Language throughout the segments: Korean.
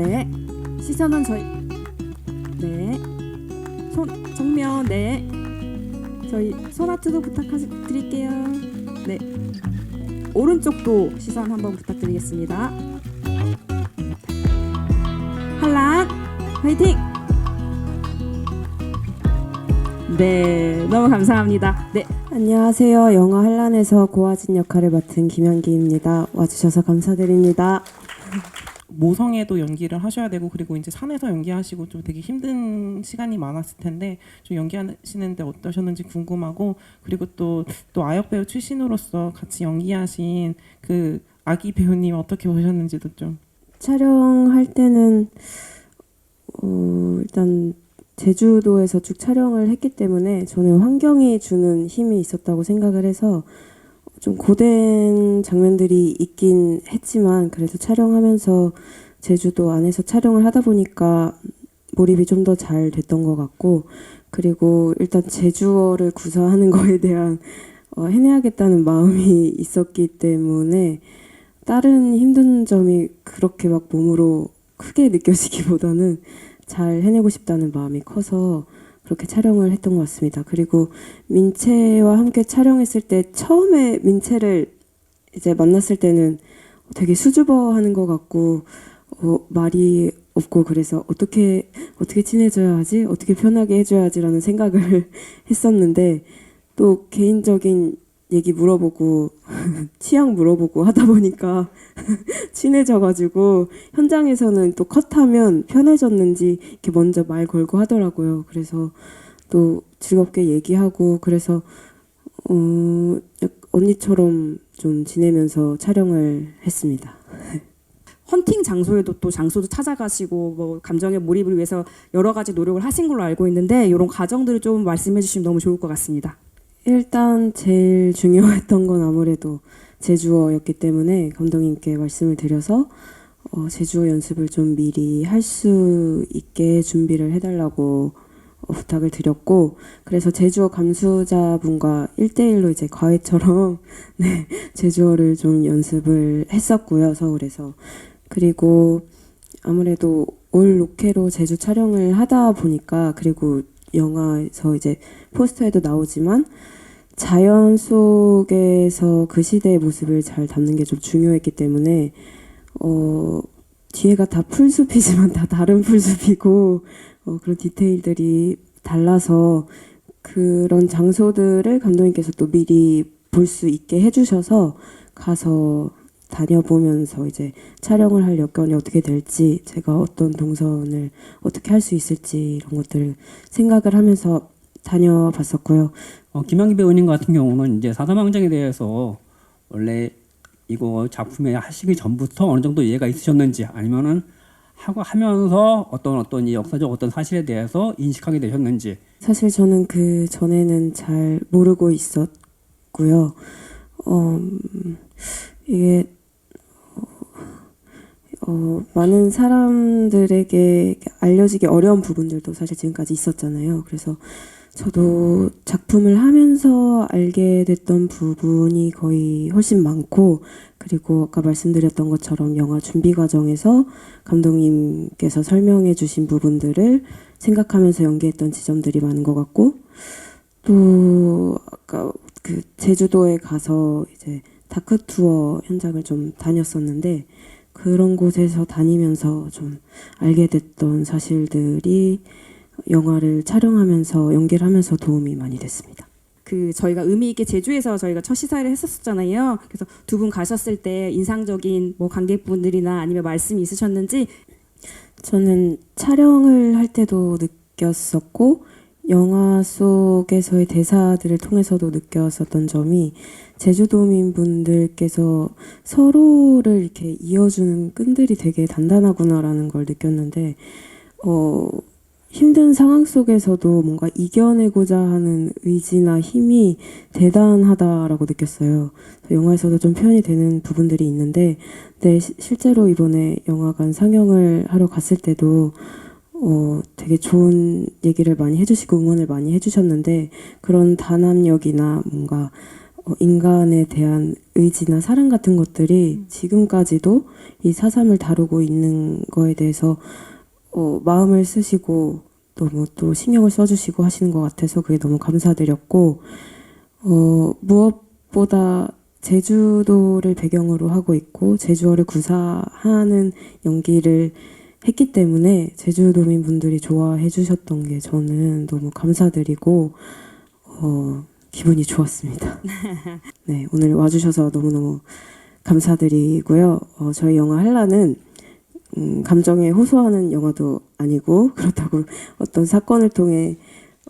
네. 시선은 저희. 네. 손 정면 네. 저희 손아트도 부탁드릴게요. 네. 오른쪽도 시선 한번 부탁드리겠습니다. 한란 화이팅! 네, 너무 감사합니다. 네, 안녕하세요. 영화 한란에서 고아진 역할을 맡은 김현기입니다. 와주셔서 감사드립니다. 모성에도 연기를 하셔야 되고 그리고 이제 산에서 연기하시고 좀 되게 힘든 시간이 많았을 텐데 좀 연기하시는데 어떠셨는지 궁금하고 그리고 또 또 아역 배우 출신으로서 같이 연기하신 그 아기 배우님 어떻게 보셨는지도 좀. 촬영할 때는 어, 일단 제주도에서 쭉 촬영을 했기 때문에 저는 환경이 주는 힘이 있었다고 생각을 해서 좀 고된 장면들이 있긴 했지만 그래도 촬영하면서 제주도 안에서 촬영을 하다 보니까 몰입이 좀 더 잘 됐던 것 같고 그리고 일단 제주어를 구사하는 거에 대한 어, 해내야겠다는 마음이 있었기 때문에 다른 힘든 점이 그렇게 막 몸으로 크게 느껴지기보다는 잘 해내고 싶다는 마음이 커서 그렇게 촬영을 했던 것 같습니다. 그리고 민채와 함께 촬영했을 때 처음에 민채를 이제 만났을 때는 되게 수줍어 하는 것 같고 어, 말이 없고 그래서 어떻게 어떻게 친해져야 하지 어떻게 편하게 해줘야 하지라는 생각을 했었는데 또 개인적인 얘기 물어보고 취향 물어보고 하다 보니까 친해져가지고 현장에서는 또 컷하면 편해졌는지 이렇게 먼저 말 걸고 하더라고요. 그래서 또 즐겁게 얘기하고 그래서 어, 약- 언니처럼 좀 지내면서 촬영을 했습니다. 헌팅 장소에도 또 장소도 찾아가시고 뭐 감정의 몰입을 위해서 여러 가지 노력을 하신 걸로 알고 있는데 이런 과정들을 좀 말씀해 주시면 너무 좋을 것 같습니다. 일단 제일 중요했던 건 아무래도 제주어였기 때문에 감독님께 말씀을 드려서 어, 제주어 연습을 좀 미리 할 수 있게 준비를 해달라고 어, 부탁을 드렸고 그래서 제주어 감수자분과 1대1로 이제 과외처럼 네, 제주어를 좀 연습을 했었고요 서울에서. 그리고 아무래도 올 로케로 제주 촬영을 하다 보니까 그리고 영화에서 이제 포스터에도 나오지만 자연 속에서 그 시대의 모습을 잘 담는 게 좀 중요했기 때문에 어 뒤에가 다 풀숲이지만 다 다른 풀숲이고 어, 그런 디테일들이 달라서 그런 장소들을 감독님께서 또 미리 볼 수 있게 해주셔서 가서 다녀보면서 이제 촬영을 할 여건이 어떻게 될지 제가 어떤 동선을 어떻게 할 수 있을지 이런 것들을 생각을 하면서 다녀봤었고요. 어, 김양기 배우님 같은 경우는 이제 사사망정에 대해서 원래 이거 작품에 하시기 전부터 어느 정도 이해가 있으셨는지 아니면은 하고 하면서 어떤 어떤 이 역사적 어떤 사실에 대해서 인식하게 되셨는지 사실 저는 그 전에는 잘 모르고 있었고요. 어, 음, 이게 어, 어, 많은 사람들에게 알려지기 어려운 부분들도 사실 지금까지 있었잖아요. 그래서 저도 작품을 하면서 알게 됐던 부분이 거의 훨씬 많고 그리고 아까 말씀드렸던 것처럼 영화 준비 과정에서 감독님께서 설명해 주신 부분들을 생각하면서 연기했던 지점들이 많은 것 같고 또 아까 그 제주도에 가서 이제 다크 투어 현장을 좀 다녔었는데 그런 곳에서 다니면서 좀 알게 됐던 사실들이 영화를 촬영하면서 연기를 하면서 도움이 많이 됐습니다. 그 저희가 의미 있게 제주에서 저희가 첫 시사를 했었잖아요. 그래서 두 분 가셨을 때 인상적인 뭐 관객분들이나 아니면 말씀이 있으셨는지 저는 촬영을 할 때도 느꼈었고 영화 속에서의 대사들을 통해서도 느꼈었던 점이 제주도민 분들께서 서로를 이렇게 이어주는 끈들이 되게 단단하구나라는 걸 느꼈는데 어 힘든 상황 속에서도 뭔가 이겨내고자 하는 의지나 힘이 대단하다라고 느꼈어요. 영화에서도 좀 표현이 되는 부분들이 있는데, 네, 시- 실제로 이번에 영화관 상영을 하러 갔을 때도 어, 되게 좋은 얘기를 많이 해주시고 응원을 많이 해주셨는데 그런 단합력이나 뭔가 어, 인간에 대한 의지나 사랑 같은 것들이 지금까지도 이 사삼을 다루고 있는 거에 대해서 어, 마음을 쓰시고 너무 또 신경을 써주시고 하시는 것 같아서 그게 너무 감사드렸고 어, 무엇보다 제주도를 배경으로 하고 있고 제주어를 구사하는 연기를 했기 때문에 제주도민 분들이 좋아해 주셨던 게 저는 너무 감사드리고 어, 기분이 좋았습니다. 네, 오늘 와주셔서 너무너무 감사드리고요. 어, 저희 영화 한라는 음, 감정에 호소하는 영화도 아니고 그렇다고 어떤 사건을 통해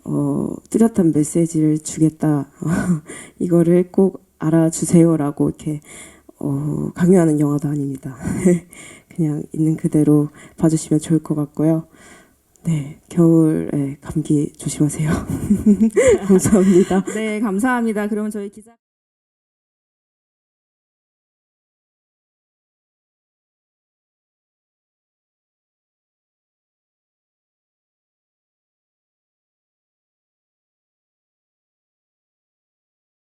어, 뚜렷한 메시지를 주겠다. 이거를 꼭 알아주세요라고 이렇게 어, 강요하는 영화도 아닙니다. 그냥 있는 그대로 봐주시면 좋을 것 같고요. 네, 겨울에 감기 조심하세요. 감사합니다. 네, 감사합니다. 그러면 저희 기자